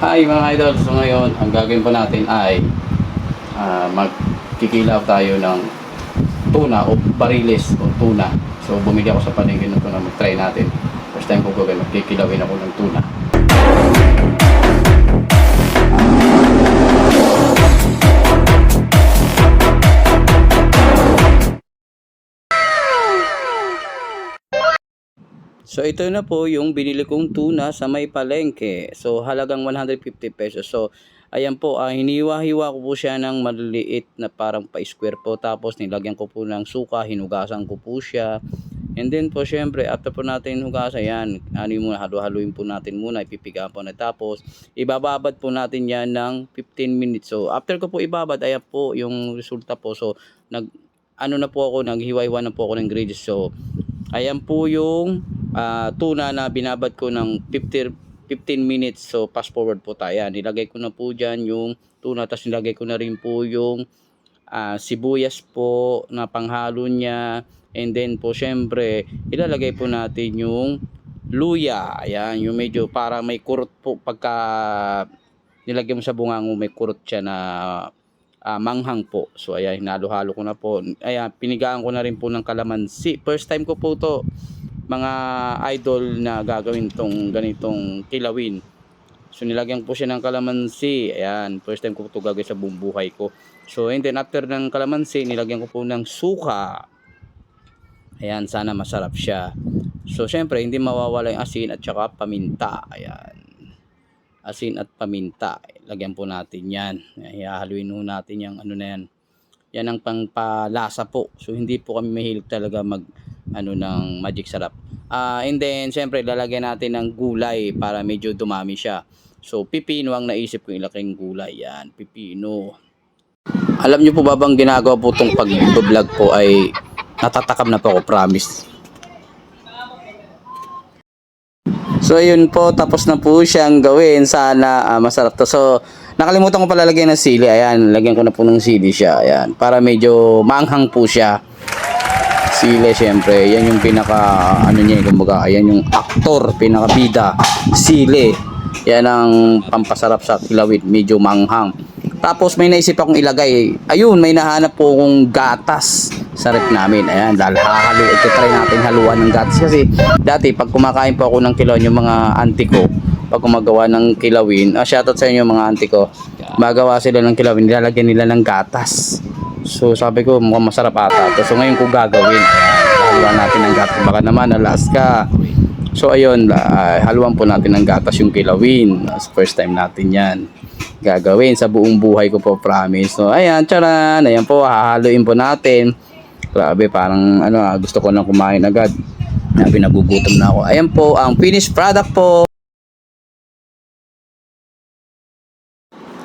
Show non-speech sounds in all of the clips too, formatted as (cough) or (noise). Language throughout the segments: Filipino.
Hi mga idol, so ngayon ang gagawin po natin ay ah, magkikilaw tayo ng tuna o bariles o tuna. So bumili ako sa palengke ng tuna, mag-try natin. First time ko gagawin, magkikilawin ako ng tuna. So ito na po yung binili kong tuna sa may palengke. So halagang 150 pesos. So ayan po, ah, hiniwa-hiwa ko po siya ng maliliit na parang pa-square po. Tapos nilagyan ko po ng suka, hinugasan ko po siya. And then po syempre, after po natin hugasan yan, ano yung muna, halu-haluin po natin muna, ipipiga po na. Tapos ibababad po natin yan ng 15 minutes. So after ko po ibabad, ayan po yung resulta po. So nag ano na po ako, naghiwa-hiwa na po ako ng ingredients. So Ayan po yung ah, tuna na binabad ko ng 50, 15 minutes. So, fast forward po tayo. Nilagay ko na po dyan yung tuna. Tapos nilagay ko na rin po yung ah, sibuyas po na panghalo niya. And then po, syempre, ilalagay po natin yung luya. Ayan, yung medyo para may kurot po pagka nilagay mo sa bungango, may kurot siya na ah, manghang po. So ayan, hinalo-halo ko na po. Ayan, pinigaan ko na rin po ng kalamansi. First time ko po to mga idol na gagawin tong ganitong kilawin. So nilagyan ko po siya ng kalamansi. Ayan, first time ko po to gagawin sa buong buhay ko. So and then after ng kalamansi, nilagyan ko po ng suka. Ayan, sana masarap siya. So syempre, hindi mawawala yung asin at saka paminta. Ayan asin at paminta. Lagyan po natin yan. Ihahaluin po natin yung ano na yan. Yan ang pangpalasa po. So hindi po kami mahilig talaga mag ano ng magic sarap. Ah, and then syempre lalagyan natin ng gulay para medyo dumami siya. So pipino ang naisip ko ilaking gulay yan. Pipino. Alam niyo po ba bang ginagawa po itong pag-vlog po ay natatakam na po ako, promise. So ayun po, tapos na po siyang gawin. Sana ah, masarap to. So nakalimutan ko pala lagyan ng sili. Ayan, lagyan ko na po ng sili siya. Ayan, para medyo manghang po siya. Sili syempre, yan yung pinaka ano niya, kumbaga, ayan yung aktor, pinaka bida. Sili. Yan ang pampasarap sa kilawit, medyo manghang. Tapos may naisip akong ilagay. Ayun, may nahanap po akong gatas sa rep namin. Ayan, dahil hahalo. Ito try natin haluan ng gatas. Kasi dati, pag kumakain po ako ng kilawin, yung mga auntie ko, pag gumagawa ng kilawin, ah, shoutout sa inyo mga auntie ko, magawa sila ng kilawin, nilalagyan nila ng gatas. So sabi ko, mukhang masarap ata. So ngayon ko gagawin. Haluan natin ng gatas. Baka naman, Alaska. So ayun, ah, haluan po natin ng gatas yung kilawin. First time natin yan gagawin sa buong buhay ko po promise. So ayan, charan, ayan po, hahaluin po natin. Grabe, parang ano, ah, gusto ko nang kumain agad. Sabi nagugutom na ako. Ayan po, ang finished product po.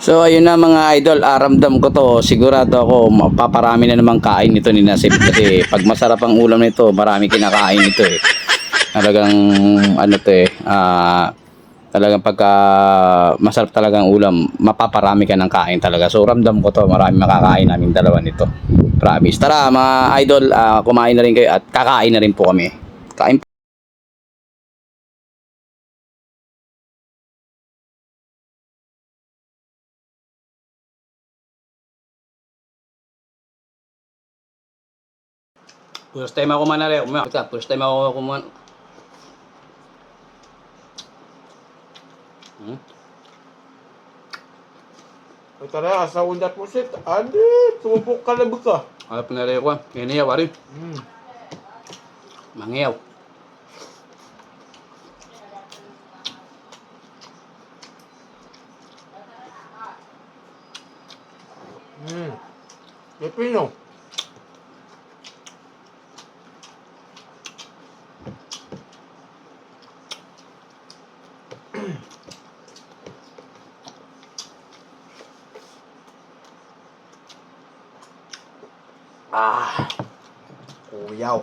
So ayun na mga idol, aramdam ko to. Sigurado ako mapaparami na naman kain nito ni Nasib kasi (laughs) pag masarap ang ulam nito, marami kinakain nito eh. Talagang ano to eh, ah talagang pagka masarap talaga ang ulam, mapaparami ka ng kain talaga. So ramdam ko to, marami makakain namin dalawa nito. Promise. Tara mga idol, ah, kumain na rin kayo at kakain na rin po kami. Kain po. First time ako manari. Umaka, first time ako kuman. Hmm? Ay tara, sa undat mo sit. Adi, tumupok ka na ba ka? Ano pinari ko? Kiniyaw, ari. Hmm. Mangyaw. Hmm. Pepino. Ah. Kuyaw.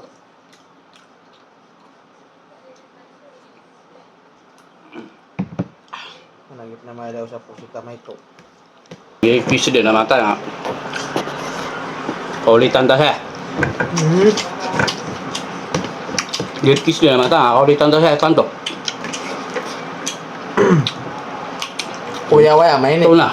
Managip na may daw sa puso tamay to. Yung piso din naman tayo. Kaulitan tayo. Hmm. Yung piso din naman tayo. Kaulitan tayo. Kanto. Kuya Waya, mainit. Ito na.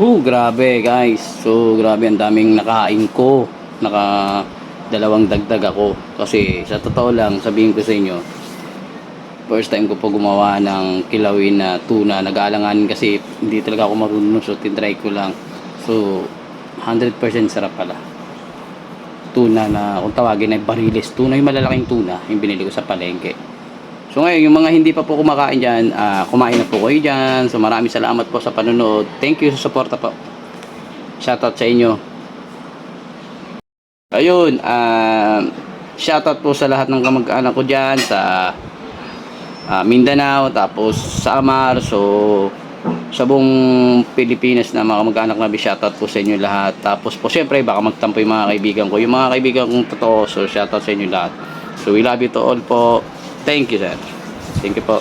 Huh, grabe guys. So, grabe ang daming nakain ko. Naka dalawang dagdag ako. Kasi sa totoo lang, sabihin ko sa inyo, first time ko po gumawa ng kilawin na tuna. Nag-aalanganin kasi hindi talaga ako marunong. So, tinry ko lang. So, 100% sarap pala. Tuna na, kung tawagin ay bariles. Tuna yung malalaking tuna. Yung binili ko sa palengke. So ngayon, yung mga hindi pa po kumakain dyan, ah, kumain na po kayo dyan. So maraming salamat po sa panonood. Thank you sa suporta po. Shoutout sa inyo. Ayun, ah, shoutout po sa lahat ng kamag-anak ko dyan sa ah, Mindanao, tapos sa Amar, so sa buong Pilipinas na mga kamag-anak na shoutout po sa inyo lahat. Tapos po syempre baka magtampo yung mga kaibigan ko. Yung mga kaibigan kong totoo, so shoutout sa inyo lahat. So we love you to all po. Thank you sir. Thank you po.